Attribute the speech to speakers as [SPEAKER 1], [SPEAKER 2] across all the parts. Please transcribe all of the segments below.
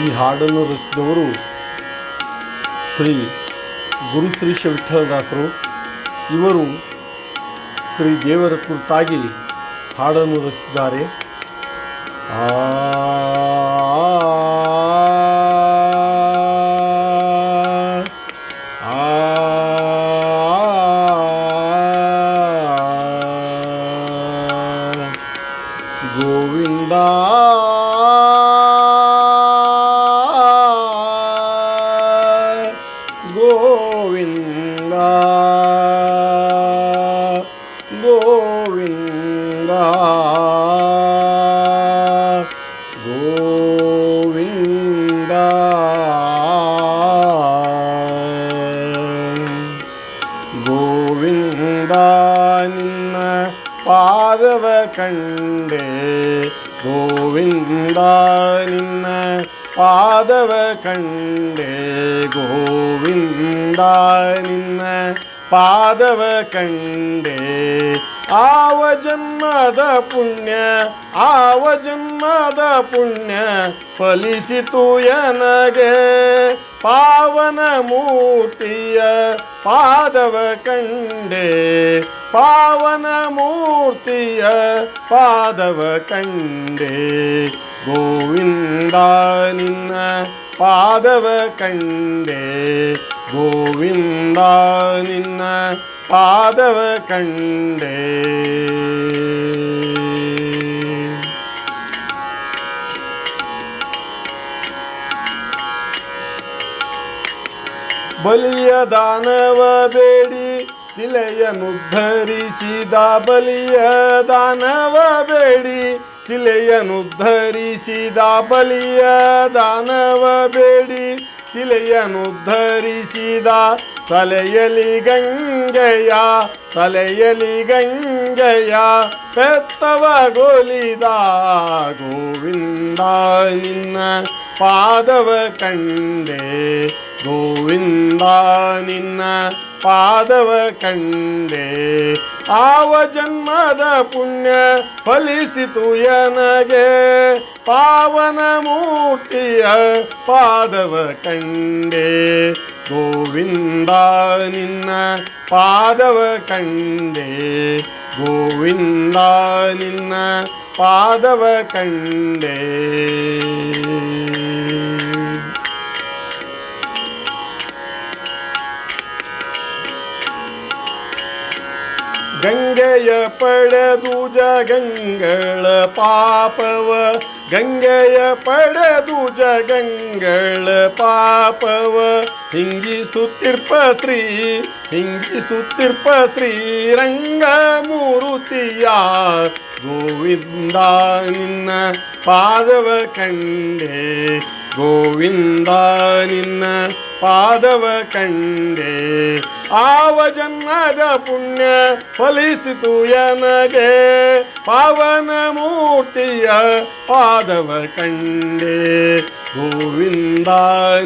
[SPEAKER 1] ಈ ಹಾಡನ್ನು ರಚಿಸಿದವರು ಶ್ರೀ ಗುರುಶ್ರೀ ಶ್ರೀ ವಿಠಲದಾಸರು ಇವರು ಶ್ರೀ ದೇವರ ಕುರಿತಾಗಿ ಹಾಡನ್ನು ರಚಿಸಿದ್ದಾರೆ. ಆ கோவிந்தா கோவிந்தா கோவிந்தா நின்ன பாதவ கண்டே கோவிந்தா நின்ன பாதவ கண்டே கோவிந்தா நின்ன பாதவ கண்டே ಜನ್ಮದ ಪುಣ್ಯ ಆವ ಜನ್ಮದ ಪುಣ್ಯ ಫಲಿಸಿತು ಎನಗೆ ಪಾವನ ಮೂರ್ತಿಯ ಪಾದವ ಕಂಡೆ ಪಾವನ ಮೂರ್ತಿಯ ಪಾದವ ಕಂಡೆ ಗೋವಿಂದ ನಿನ್ನ ಪಾದವ ಕಂಡೆ ಗೋವಿಂದ ನಿನ್ನ ಪಾದವ ಕಂಡೆ. ಬಲಿಯ ದಾನವ ಬೇಡಿ ಶಿಲೆಯನ್ನುದ್ಧರಿಸಿದ ಬಲಿಯ ದಾನವ ಬೇಡಿ ಶಿಲೆಯನ್ನುದ್ಧರಿಸಿದ ಬಲಿಯ ದಾನವ ಬೇಡಿ ಶಿಲೆಯನ್ನುದ್ಧರಿಸಿದ ತಲೆಯಲಿ ಗಂಗೆಯ ತಲೆಯಲಿ ಗಂಗೆಯ ಪೆತ್ತವಗೊಲಿದ ಗೋವಿಂದ ನಿನ್ನ ಪಾದವ ಕಂಡೆ. ಗೋವಿಂದ ನಿನ್ನ ಪಾದವ ಕಂಡೆ. ಆವ ಜನ್ಮದ ಪುಣ್ಯ ಫಲಿಸಿತು ಎನಗೆ. ಪಾವನ ಮೂರ್ತಿಯ ಪಾದವ ಕಂಡೆ. ಗೋವಿಂದ ನಿನ್ನ ಪಾದವ ಕಂಡೆ ಗೋವಿಂದ ನಿನ್ನ ಪಾದವ ಕಂಡೆ ಗಂಗೆಯ ಪಡೆದು ಜಗಂಗಳ ಪಾಪವ ಗಂಗೆಯ ಪಡೆದು ಜಗಂಗಳ ಪಾಪವ ಹಿಂಗಿಸುತ್ತಿರ್ಪ ಶ್ರೀ ಹಿಂಗಿಸುತ್ತಿರ್ಪ ಶ್ರೀರಂಗ ಮೂರುತಿಯ ಗೋವಿಂದ ನಿನ್ನ ಪಾದವ ಕಂಡೆ ಗೋವಿಂದ ನಿನ್ನ ಪಾದವ ಕಂಡೆ ಆವ ಜನ್ಮದ ಪುಣ್ಯ ಫಲಿಸಿತು ಎನಗೆ ಪಾವನ ಮೂರ್ತಿಯ ಪಾದವ ಕಂಡೆ ಗೋವಿಂದ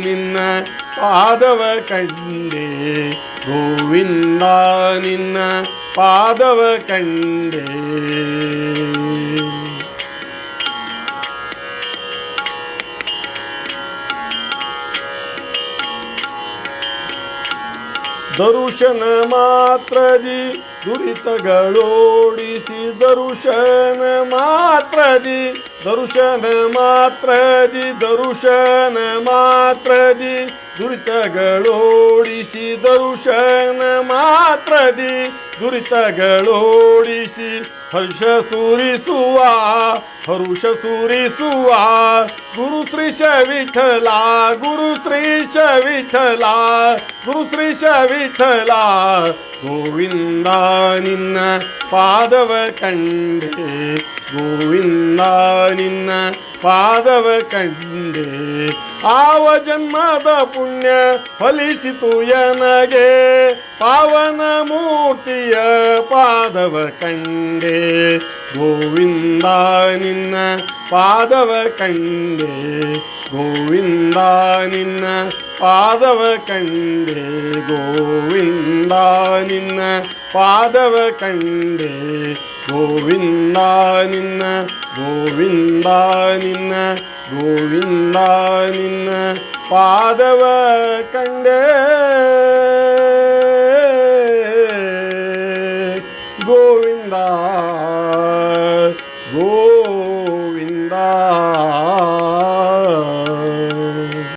[SPEAKER 1] ನಿನ್ನ ಪಾದವ ಕಂಡೆ ಗೋವಿಂದ ನಿನ್ನ ಪಾದವ ಕಂಡೆ ದರುಶನ ಮಾತ್ರದಿ ದುರಿತಗಳೋಡಿಸಿ ದರುಶನ ಮಾತ್ರದಿ ದರುಶನ ಮಾತ್ರದಿ ದರುಶನ ಮಾತ್ರದಿ ದುರಿತಗಳೋಡಿಸಿ ದರುಶನ ಮಾತ್ರದಿ ದುರಿತಗಳೋಡಿಸಿ ಹರ್ಷ ಸುರಿಸುವ, ಹರುಷ ಸುರಿಸುವ. ಗುರು ಶ್ರೀ ವಿಠಲ ಗುರು ಶ್ರೀ ವಿಠಲ ಗುರು ಶ್ರೀ ವಿಠಲ ಗೋವಿಂದ ನಿನ್ನ ಪಾದವ ಕಂಡೆ, ಗೋವಿಂದ ನಿನ್ನ ಪಾದವ ಕಂಡೆ, ಆವ ಜನ್ಮದ ಪುಣ್ಯ ಫಲಿಸಿತು ಎನಗೆ. ಪಾವನ ಮೂರ್ತಿಯ ಪಾದವ ಕಂಡೆ, ಗೋವಿಂದ ನಿನ್ನ ಪಾದವ ಕಂಡೆ, ಗೋವಿಂದ ನಿನ್ನ ಪಾದವ ಕಂಡೆ, ಗೋವಿಂದ ನಿನ್ನ ಪಾದವ ಕಂಡೆ. ഗോവിന്ദ നിന്ന് ഗോവിന്ദ നിന്ന് ഗോവിന്ദ നിന്ന് പാദവ കണ്ടേ. ഗോവിന്ദ